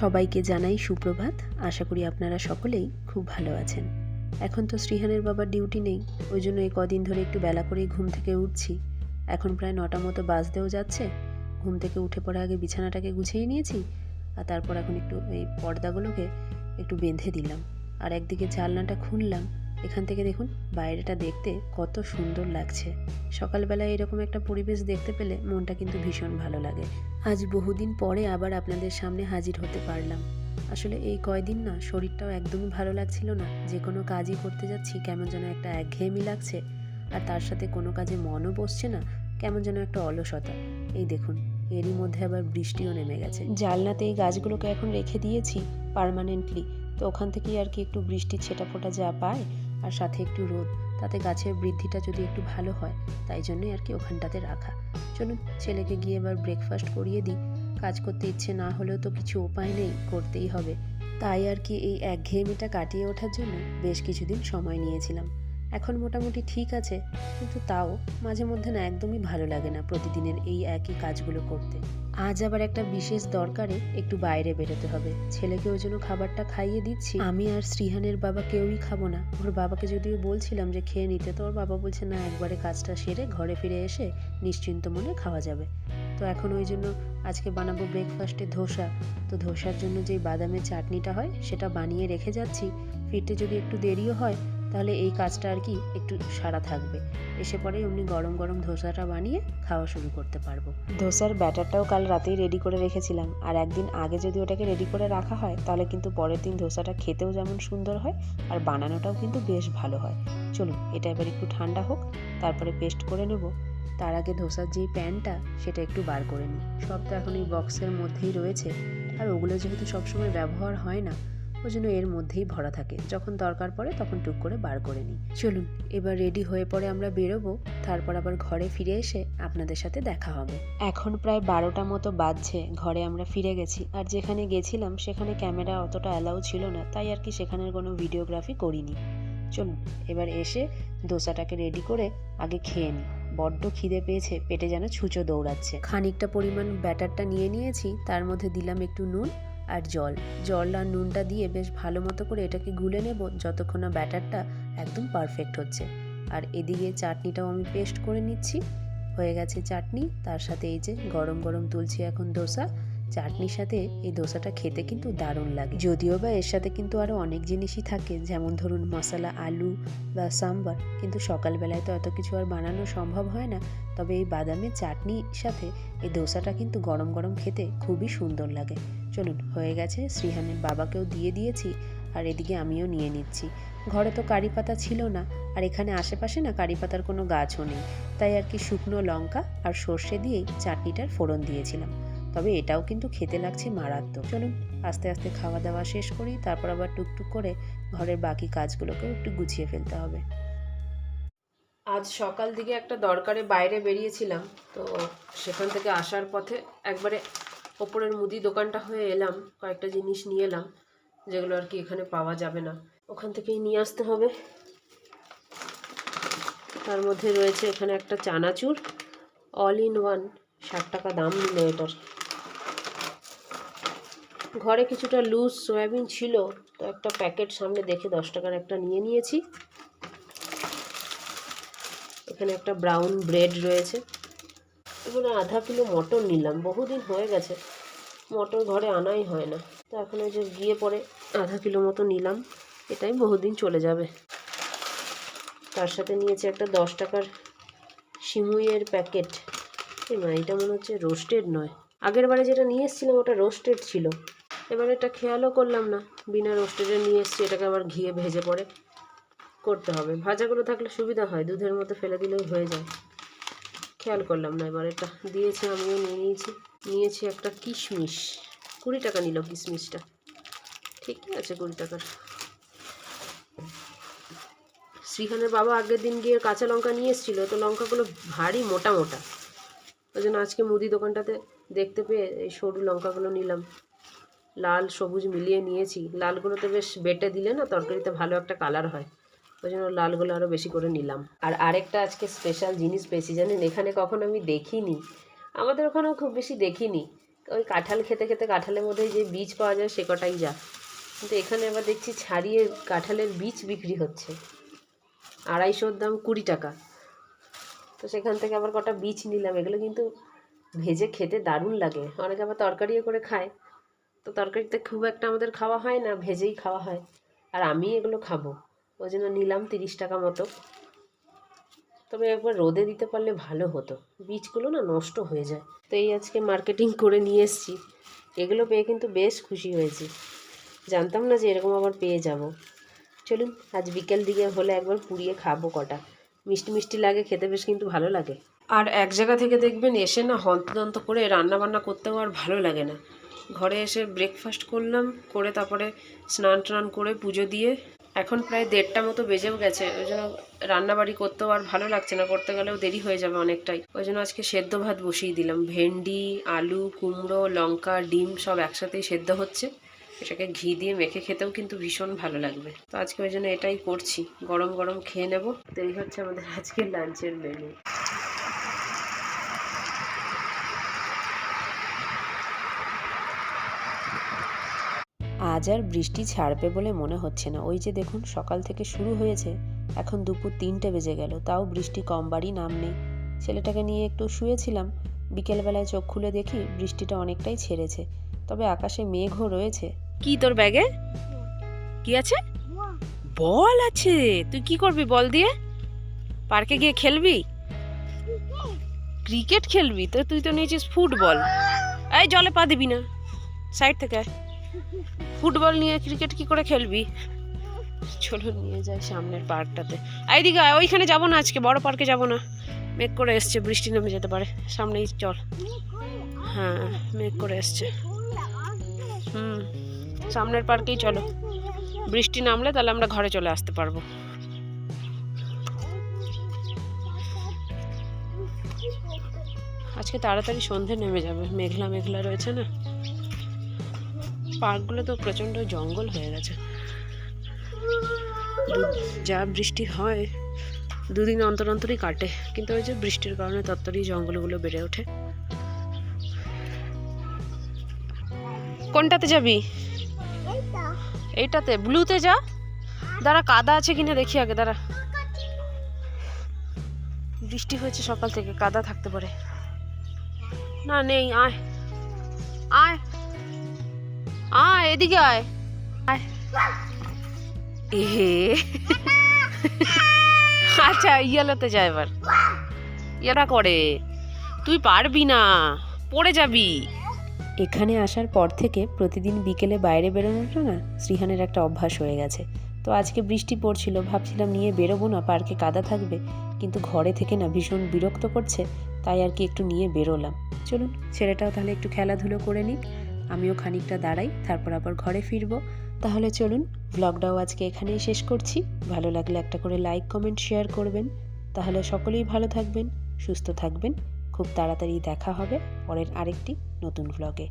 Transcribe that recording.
সবাইকে জানাই সুপ্রভাত। আশা করি আপনারা সকলেই খুব ভালো আছেন। এখন তো শ্রীহানের বাবার ডিউটি নেই, ওই জন্য এই কদিন ধরে একটু বেলা করেই ঘুম থেকে উঠছি। এখন প্রায় নটা মতো বাজতেও যাচ্ছে, ঘুম থেকে উঠে পড়ে আগে বিছানাটাকে গুছিয়ে নিয়েছি, আর তারপর এখন একটু এই পর্দাগুলোকে একটু বেঁধে দিলাম। আর একদিকে জানলাটা খুললাম এখান থেকে দেখুন, বাইরেটা দেখতে কত সুন্দর লাগছে। সকালবেলায় এরকম একটা পরিবেশ দেখতে পেলে মনটা কিন্তু ভীষণ ভালো লাগে। আজ বহুদিন পরে আবার আপনাদের সামনে হাজির হতে পারলাম। আসলে এই কয়দিন না শরীরটাও একদমই ভালো লাগছিল না। যে কোনো কাজই করতে যাচ্ছি, কেমন যেন একটা একঘেয়েমি লাগছে। আর তার সাথে কোনো কাজে মনও বসছে না, কেমন যেন একটা অলসতা। এই দেখুন, এরই মধ্যে আবার বৃষ্টিও নেমে গেছে। জালনাতে এই গাছগুলোকে এখন রেখে দিয়েছি পার্মানেন্টলি তো ওখান থেকেই আর কি একটু বৃষ্টির ছেটা ফোটা যা পায় আর সাথে একটু রোদ, তাতে গাছের বৃদ্ধিটা যদি একটু ভালো হয়, তাই জন্যই আর কি ওখানটাতে রাখা। চলুন, ছেলেকে গিয়ে এবার ব্রেকফাস্ট করিয়ে দিই। কাজ করতে ইচ্ছে না হলেও তো কিছু উপায় নেই, করতেই হবে। তাই আর কি এই একঘেয়েমিটা কাটিয়ে ওঠার জন্য বেশ কিছুদিন সময় নিয়েছিলাম। এখন মোটামুটি ঠিক আছে, কিন্তু তাও মাঝে মধ্যে না একদমই ভালো লাগে না প্রতিদিনের এই একই কাজগুলো করতে। আজ আবার একটা বিশেষ দরকারে একটু বাইরে বেরোতে হবে। ছেলেকে ওই জন্য খাবারটা খাইয়ে দিচ্ছি। আমি আর শ্রীহানের বাবা কেউই খাব না। ওর বাবাকে যদিও বলছিলাম যে খেয়ে নিতে, তো ওর বাবা বলছে, না, একবারে কাজটা সেরে ঘরে ফিরে এসে নিশ্চিন্ত মনে খাওয়া যাবে। তো এখন ওই জন্য আজকে বানাবো ব্রেকফাস্টে ধোসা। তো ধোসার জন্য যেই বাদামের চাটনিটা হয়, সেটা বানিয়ে রেখে যাচ্ছি। ফিরতে যদি একটু দেরিও হয় তাহলে এই কাজটা আর কি একটু সারা থাকবে। এসে পরেই অমনি গরম গরম ধোসাটা বানিয়ে খাওয়া শুরু করতে পারব। ধোসার ব্যাটারটাও কাল রাতেই রেডি করে রেখেছিলাম। আর একদিন আগে যদি ওটাকে রেডি করে রাখা হয়, তাহলে কিন্তু পরের দিন ধোসাটা খেতেও যেমন সুন্দর হয়, আর বানানোটাও কিন্তু বেশ ভালো হয়। চলুন, এটা এবার একটু ঠান্ডা হোক, তারপরে পেস্ট করে নেব। তার আগে ধোসার যেই প্যানটা, সেটা একটু বার করে নিই। সব তো এখন এই বক্সের মধ্যেই রয়েছে। আর ওগুলো যেহেতু সবসময় ব্যবহার হয় না ওই জন্য এর মধ্যেই ভরা থাকে। যখন দরকার পড়ে তখন টুক করে বার করে নিই। চলুন, এবার রেডি হয়ে পরে আমরা বেরোবো, তারপর আবার ঘরে ফিরে এসে আপনাদের সাথে দেখা হবে। এখন প্রায় বারোটা মতো বাজছে, ঘরে আমরা ফিরে গেছি। আর যেখানে গেছিলাম সেখানে ক্যামেরা অতটা অ্যালাউ ছিল না, তাই আর কি সেখানের কোনো ভিডিওগ্রাফি করিনি। চলুন, এবার এসে দোসাটাকে রেডি করে আগে খেয়ে নিই। বড্ড খিদে পেয়েছে, পেটে যেন ছুঁচো দৌড়াচ্ছে। খানিকটা পরিমাণ ব্যাটারটা নিয়ে নিয়েছি, তার মধ্যে দিলাম একটু নুন আর জল। জল আর নুনটা দিয়ে বেশ ভালো মতো করে এটাকে গুলে নেব যতক্ষণ না ব্যাটারটা একদম পারফেক্ট হচ্ছে। আর এদিকে চাটনিটাও আমি পেস্ট করে নিচ্ছি। হয়ে গেছে চাটনি, তার সাথে এই যে গরম গরম তুলছি এখন দোসা চাটনির সাথে এই দোসাটা খেতে কিন্তু দারুণ লাগে। যদিও বা এর সাথে কিন্তু আরও অনেক জিনিসই থাকে, যেমন ধরুন মশলা, আলু বা সাম্বার। কিন্তু সকালবেলায় তো এত কিছু আর বানানো সম্ভব হয় না। তবে এই বাদামের চাটনির সাথে এই দোসাটা কিন্তু গরম গরম খেতে খুবই সুন্দর লাগে। চলুন, হয়ে গেছে, শ্রীহানের বাবাকেও দিয়ে দিয়েছি আর এদিকে আমিও নিয়ে নিচ্ছি। ঘরে তো কারি পাতা ছিল না, আর এখানে আশেপাশে না কারি পাতার কোনো গাছও নেই। তাই আর কি শুকনো লঙ্কা আর সর্ষে দিয়েই চাটনিটার ফোড়ন দিয়েছিলাম। তবে এটাও কিন্তু খেতে লাগছে মারাত্মক। চলুন আস্তে আস্তে খাওয়া দাওয়া শেষ করি, তারপর আবার টুকটুক করে ঘরের বাকি কাজগুলোকেও একটু গুছিয়ে ফেলতে হবে। আজ সকাল দিকে একটা দরকারে বাইরে বেরিয়েছিলাম, তো সেখান থেকে আসার পথে একবারে ওপরের মুদি দোকানটা হয়ে এলাম, কয়েকটা জিনিস নিয়ে এলাম, যেগুলো আর কি এখানে পাওয়া যাবে না। ওখান থেকেই নিয়ে আসতে হবে। তার মধ্যে রয়েছে এখানে একটা চানাচুর অল ইন ওয়ান ষাট টাকা দাম নিল এটার। ঘরে কিছুটা লুজ সয়াবিন ছিল, তো একটা প্যাকেট সামনে দেখে দশ টাকার একটা নিয়ে নিয়েছি। এখানে একটা ব্রাউন ব্রেড রয়েছে। এখানে আধা কিলো মটর নিলাম, বহুদিন হয়ে গেছে। মটর ঘরে আনাই হয় না। তো এখন ওই যে গিয়ে পরে আধা কিলো মতো নিলাম, এটাই বহুদিন চলে যাবে। তার সাথে নিয়েছে একটা দশ টাকার সিমুইয়ের প্যাকেট মা, এটা মনে হচ্ছে রোস্টেড নয়। আগের বারে যেটা নিয়ে এসেছিলাম, ওটা রোস্টেড ছিল। এবার এটা খেয়ালও করলাম না। বিনা রোস্টেডে নিয়ে এসেছি, এটাকে আবার ঘিয়ে ভেজে পরে করতে হবে। ভাজাগুলো থাকলে সুবিধা হয়, দুধের মতো ফেলে দিলেই হয়ে যায়। খেয়াল করলাম না এবার এটা দিয়েছে, আমিও নিয়ে নিয়েছি। নিয়েছি একটা কিশমিশ। কুড়ি টাকা নিল কিশমিশটা। ঠিকই আছে কুড়ি টাকার। শ্রীখানের বাবা আগের দিন গিয়ে কাঁচা লঙ্কা নিয়ে এসেছিল, তো লঙ্কাগুলো ভারী মোটা মোটা। ওই জন্য আজকে মুদি দোকানটাতে দেখতে পেয়ে এই সরু লঙ্কাগুলো নিলাম। লাল, সবুজ মিলিয়ে নিয়েছি। লালগুলোতে বেশ বেটে দিলে না তরকারিতে ভালো একটা কালার হয়। ওই জন্য লালগুলো আরও বেশি করে নিলাম। আর আরেকটা আজকে স্পেশাল জিনিস পেয়েছি জানেন? এখানে কখনো আমি দেখিনি। আমাদের ওখানেও খুব বেশি দেখিনি। ওই কাঁঠাল খেতে খেতে কাঁঠালের মধ্যে যে বীজ পাওয়া যায় সে কটাই যা। কিন্তু এখানে আবার দেখছি ছাড়িয়ে কাঁঠালের বীজ বিক্রি হচ্ছে। আড়াইশোর দাম কুড়ি টাকা। তো সেখান থেকে আবার কটা বীজ নিলাম। এগুলো কিন্তু ভেজে খেতে দারুণ লাগে। অনেকে আবার তরকারিও করে খায়। তো তরকারিতে খুব একটা আমাদের খাওয়া হয় না, ভেজেই খাওয়া হয়। আর আমি এগুলো খাব। ওই জন্য নিলাম তিরিশ টাকা মতো। তবে একবার রোদে দিতে পারলে ভালো হতো। বীজগুলো না নষ্ট হয়ে যায়। তো এই আজকে মার্কেটিং করে নিয়ে এসেছি। এগুলো পেয়ে কিন্তু বেশ খুশি হয়েছি। জানতাম না যে এরকম আবার পেয়ে যাব। চলুন, আজ বিকেল দিকে হলে একবার পুড়িয়ে খাব কটা। মিষ্টি মিষ্টি লাগে, খেতে বেশ কিন্তু ভালো লাগে। আর এক জায়গা থেকে দেখবেন এসে না হন্তদন্ত করে রান্না বান্না করতেও আর ভালো লাগে না। ঘরে এসে ব্রেকফাস্ট করলাম, করে তারপরে স্নান টান করে পুজো দিয়ে এখন প্রায় দেড়টা মতো বেজেও গেছে, ওই জন্য রান্নাবাড়ি করতেও আর ভালো লাগছে না, করতে গেলেও দেরি হয়ে যাবে অনেকটাই। ওই জন্য আজকে সেদ্ধ ভাত বসিয়ে দিলাম, ভেন্ডি, আলু, কুমড়ো, লঙ্কা, ডিম সব একসাথেই সেদ্ধ হচ্ছে। এটাকে ঘি দিয়ে মেখে খেতেও কিন্তু ভীষণ ভালো লাগবে। তো আজকে ওই জন্য এটাই করছি, গরম গরম খেয়ে নেব। তো এই হচ্ছে আমাদের আজকের লাঞ্চের মেনু আজ আর বৃষ্টি ছাড়বে বলে মনে হচ্ছে না। ওই যে দেখুন, সকাল থেকে শুরু হয়েছে। এখন দুপুর তিনটে বেজে গেল। তাও বৃষ্টি কম, বাড়ি নাম নেই। ছেলেটাকে নিয়ে একটু শুয়েছিলাম। বিকেলবেলায় চোখ খুলে দেখি বৃষ্টিটা অনেকটাই ছেড়েছে। তবে আকাশে মেঘও রয়েছে। কি তোর ব্যাগে? কি আছে? বল আছে। তুই কি করবি বল দিয়ে? পার্কে গিয়ে খেলবি? ক্রিকেট খেলবি? তো তুই তো নিয়েছিস ফুটবল। এই জলে পা দিবি না। সাইড থেকে। ফুটবল নিয়ে ক্রিকেট কি করে খেলবি? চলো নিয়ে যাই সামনের পার্কটাতে। এইদিকে ওইখানে যাব না আজকে, বড় পার্কে যাব না। মেঘ করে এসছে, বৃষ্টি নেমে যেতে পারে। সামনেই চল। হ্যাঁ মেঘ করে এসছে। হুম, সামনের পার্কেই চলো। বৃষ্টি নামলে তাহলে আমরা ঘরে চলে আসতে পারব। আজকে তাড়াতাড়ি সন্ধে নেমে যাবে। মেঘলা মেঘলা রয়েছে না? পার্কগুলো তো প্রচণ্ড জঙ্গল হয়ে গেছে। যা বৃষ্টি হয়, দুদিন অন্তর অন্তরই কাটে, কিন্তু ওই যে বৃষ্টির কারণে তত্তরই জঙ্গলগুলো বেড়ে ওঠে। কোনটাতে যাবি? এইটাতে। ব্লুতে যা। দাঁড়া, কাদা আছে কিনা দেখি আগে, দাঁড়া। বৃষ্টি হয়েছে সকাল থেকে, কাদা থাকতে পারে। না, নেই, আয়। আয়। আয় এদিকে আয়। এহে। আচ্ছা ইয়েলোতে যা এবার। ইয়েরা করে। তুই পারবি না পড়ে যাবি। এখানে আসার পর থেকে প্রতিদিন বিকেলে বাইরে বেরোনোটা না শ্রীহানের একটা অভ্যাস হয়ে গেছে। তো আজকে বৃষ্টি পড়ছিল ভাবছিলাম নিয়ে বেরোবো না পার্কে কাদা থাকবে। কিন্তু ঘরে থেকে না ভীষণ বিরক্ত করছে তাই আর কি একটু নিয়ে বেরোলাম। চলুন ছেলেটাও তাহলে একটু খেলাধুলো করে নিক। আমিও খানিকটা দাঁড়াই, তারপর আবার ঘরে ফিরবো। তাহলে চলুন ব্লগটাও আজকে এখানেই শেষ করছি। ভালো লাগলে একটা করে লাইক কমেন্ট শেয়ার করবেন। তাহলে সকলেই ভালো থাকবেন, সুস্থ থাকবেন। খুব তাড়াতাড়ি দেখা হবে পরের আরেকটি নতুন ব্লগে